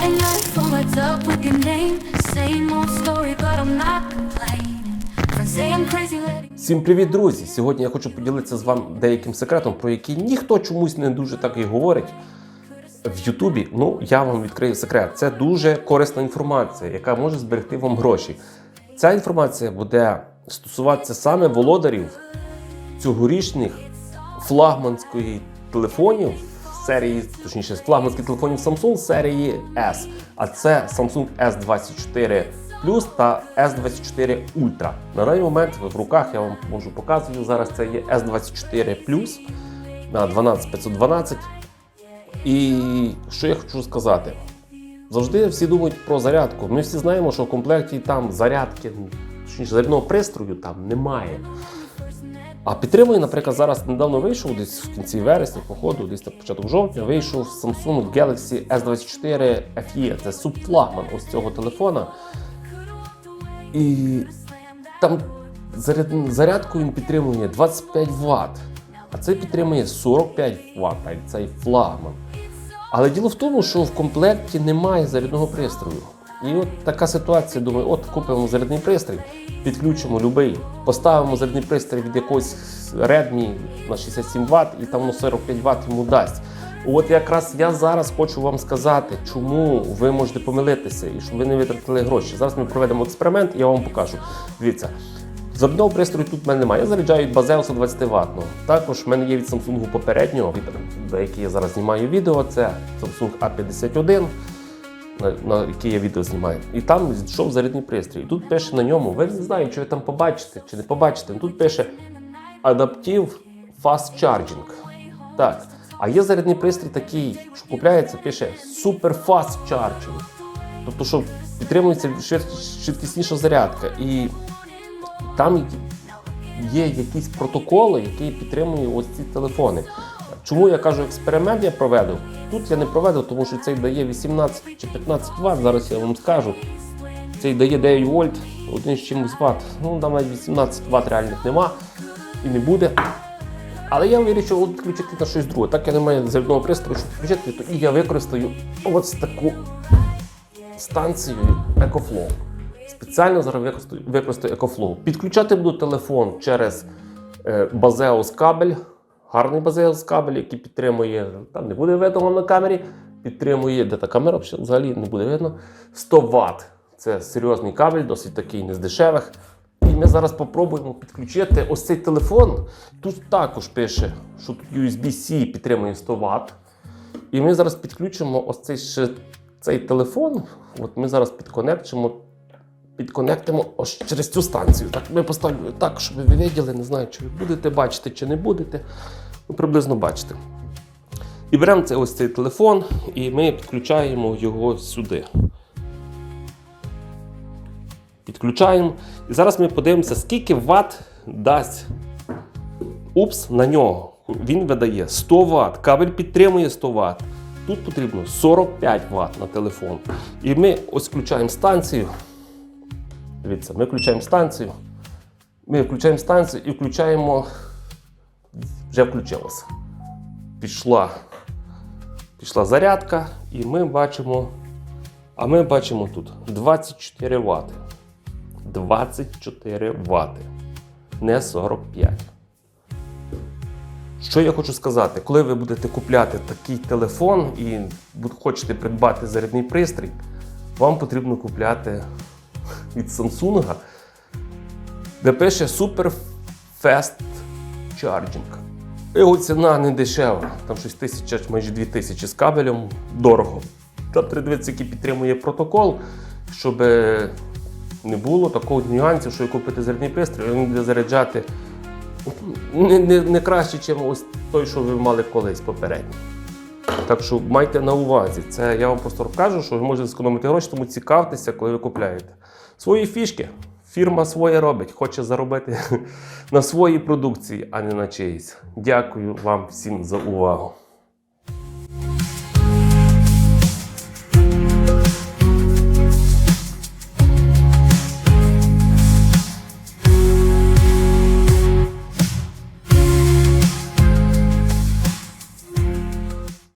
Writing your phone lights up with your name. Same old story, but I'm not complaining. Всім привіт, друзі! Сьогодні я хочу поділитися з вами деяким секретом, про який ніхто чомусь не дуже так і говорить. В Ютубі, ну я вам відкрию секрет. Це дуже корисна інформація, яка може зберегти вам гроші. Ця інформація буде стосуватися саме володарів цьогорічних флагманської телефонів серії, точніше, з флагманських телефонів Samsung серії S. А це Samsung S24 Plus та S24 Ultra. На даний момент в руках я вам можу показую. Зараз це є S24 Plus на 12512. І що я хочу сказати? Завжди всі думають про зарядку. Ми всі знаємо, що в комплекті там зарядки, точніше, зарядного пристрою там немає. А підтримує, наприклад, зараз недавно вийшов, десь в кінці вересня, походу, десь на початок жовтня, вийшов Samsung Galaxy S24 FE. Це субфлагман ось цього телефона. І там заряд, зарядку він підтримує 25 Вт, а цей підтримує 45 Вт, цей флагман. Але діло в тому, що в комплекті немає зарядного пристрою. І от така ситуація, думаю, от купимо зарядний пристрій, підключимо любий, поставимо зарядний пристрій від якогось Redmi на 67 Вт і там воно 45 Вт йому дасть. От якраз я зараз хочу вам сказати, чому ви можете помилитися і щоб ви не витратили гроші. Зараз ми проведемо експеримент і я вам покажу. Дивіться, Зарядного пристрою тут в мене немає. Я заряджаю від Базеуса 20 ватного. Також в мене є від Samsung попереднього, який я зараз знімаю відео. Це Samsung A51, на, на який я відео знімаю. І там йшов зарядний пристрій. І тут пише на ньому, ви не знаю, чи ви там побачите, чи не побачите. Тут пише Adaptive Fast Charging. Так. А є зарядний пристрій такий, що купляється, пише Super Fast Charging. Тобто, що підтримується швидкісніша зарядка. І там є якісь протоколи, які підтримують ось ці телефони. Чому я кажу експеримент я проведу? Тут я не проведу, тому що цей дає 18 чи 15 Вт, зараз я вам скажу. Цей дає 9 вольт, один з чимось Вт. Ну, там навіть 18 Вт реальних нема і не буде. Але я вирішив от підключити на щось друге. Так я не маю зарядного пристрою, щоб підключити, то і я використаю ось таку станцію EcoFlow. Спеціально зараз використаю, використаю EcoFlow. Підключати буду телефон через Bazeus кабель, гарний Bazeus кабель, який підтримує, там не буде видно на камері, підтримує, де та камера взагалі не буде видно, 100 Вт. Це серйозний кабель, досить такий не з дешевих. І ми зараз спробуємо підключити ось цей телефон. Тут також пише, що тут USB-C підтримує 100 Вт. І ми зараз підключимо ось цей ще цей телефон. От ми зараз підконектимо, підконектимо ось через цю станцію. Так, ми поставимо так, щоб ви виділи, не знаю, чи ви будете бачити, чи не будете. Ну, приблизно бачите. І беремо цей ось цей телефон, і ми підключаємо його сюди. Підключаємо. І зараз ми подивимося, скільки Вт дасть упс на нього. Він видає 100 Вт, кабель підтримує 100 Вт. Тут потрібно 45 Вт на телефон. І ми ось включаємо станцію. Дивіться, ми включаємо станцію. Ми включаємо станцію і включаємо. Вже включилося. Пішла, пішла зарядка, і ми бачимо. А ми бачимо тут 24 Вт. 24 Вт. Не 45. Що я хочу сказати, коли ви будете купляти такий телефон і хочете придбати зарядний пристрій, вам потрібно купляти від Samsung, де пише Super Fast Charging. Його ціна не дешева, там щось тисяча, майже 2000 з кабелем, дорого. Треба дивитися, який підтримує протокол, щоб не було такого нюансів, що ви купите зарядний пристрій, він буде заряджати не, не, не краще, ніж ось той, що ви мали колись попередньо. Так що майте на увазі. Це я вам просто кажу, що ви можете зекономити гроші, тому цікавтеся, коли ви купляєте. Свої фішки. Фірма своє робить, хоче заробити на своїй продукції, а не на чиїсь. Дякую вам всім за увагу.